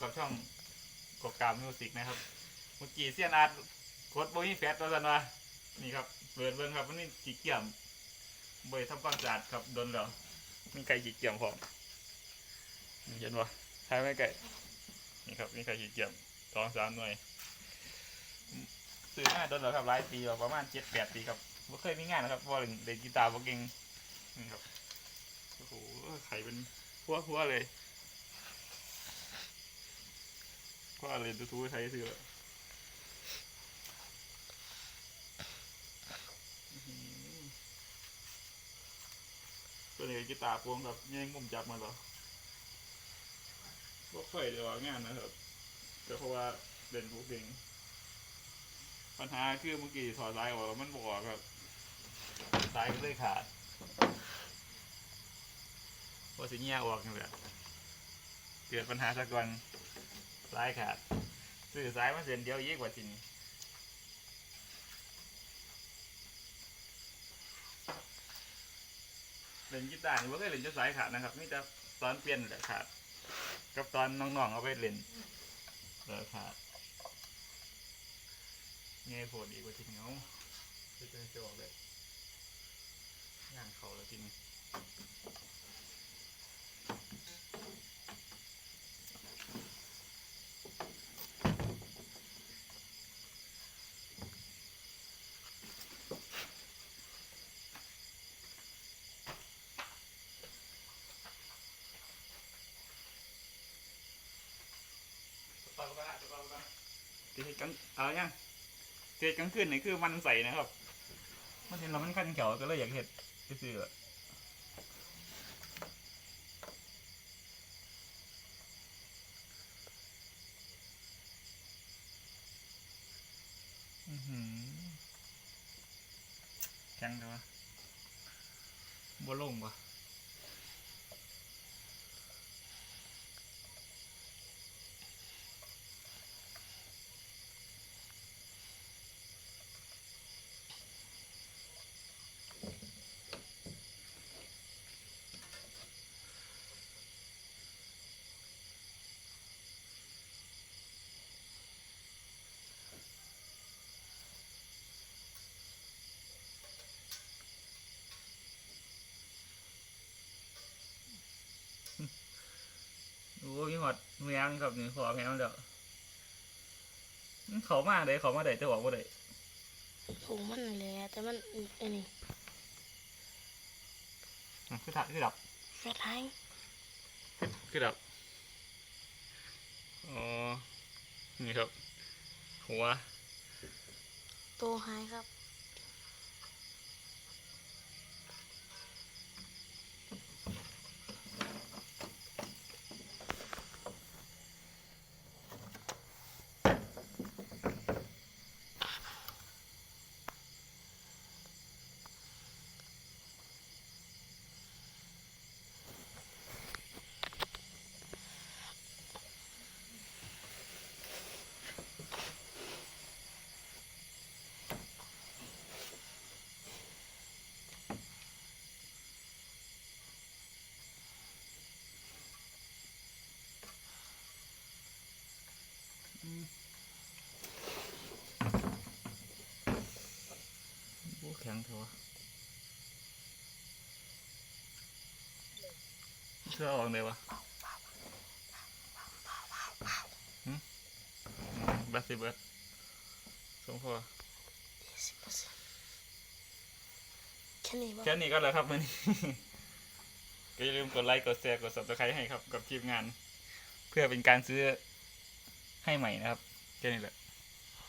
กับช่องกบกามมิวสิกนะครับ เมื่อกี้เสียนอาร์ตกดโบยี่แฟตตัวสันวะนี่ครับเปิดเบิ้งครับมันนี่จีเกี่ยมเบยทำความสะอาดครับโดนแล้วมีไก่จีเกี่ยมพร้อมนี่เห็นปะท้ายไม่ไก่นี่ครับมีไก่จีเกี่ยมสองสามหน่วยซื้อมาโดนแล้วครับหลายปีประมาณเจ็ดแปดปีครับไม่เคยมีงานนะครับพราะว่าเล่นกีตาร์บ่เก่งนี่ครับโอ้โหไข่เป็นพัวพัวเลย ก็อะไรทูๆใช้ซื้อแล้วตัวนี้กีตาร์พวงกับแย่งมุมจับมาเหรอก็ค่อยเดี๋ยวางานนะครับแต่เพราะว่าเด่นพวกเก่งปัญหาคือเมื่อกี้ถอดสายออกมันบออกครับสายก็เลยขาดพอสิเงี้ยออกนี่แหละเกิดปัญหาสักวัน สายขาดซื้อสายมาเส้นเดียวยิ่งกว่าทีนี้เล่นกีตาร์นี่ว่าเคยเล่นจะสายขาดนะครับนี่จะตอนเปลี่ยนแหละขาด กับตอนน้องๆเอาไปเล่นแล้วขาดเงยโผล่ดีกว่าทีเหงาจะจะจะออกเลยย่างเขาแล้วทีนี้ ต่อไปละต่อไปละตีกลางเอายังตีกลางคืนนี่คือมันใสนะครับ มันเห็นเรามันคันเขียวก็เลยอยากเห็ดซื่อๆ อื้อหือแข็งเลยวะบัวลงปะ โอ้ยหอดแมงครับนี่ขอแมวเดี๋ยวมันเขามาได้เขามาได้แต่บอกว่าได้ถุงมันแหละแต่มันอันนี้อะคือถักคือดับแฟตไฮคือดับอ๋อนี่ครับ หัวโตไฮครับ โอ้แข็งเถอะวะเชื่อออกเลยวะหืมบัสซิเบิร์ดสมพอแค่นี้ป่ะแค่นี้ก็แล้วครับมันก็อย่าลืมกดไลค์ กดแชร์ กด subscribe ให้ครับ กับทีมงาน เพื่อเป็นการซื้อ ให้ใหม่นะครับแค่นี้แหละ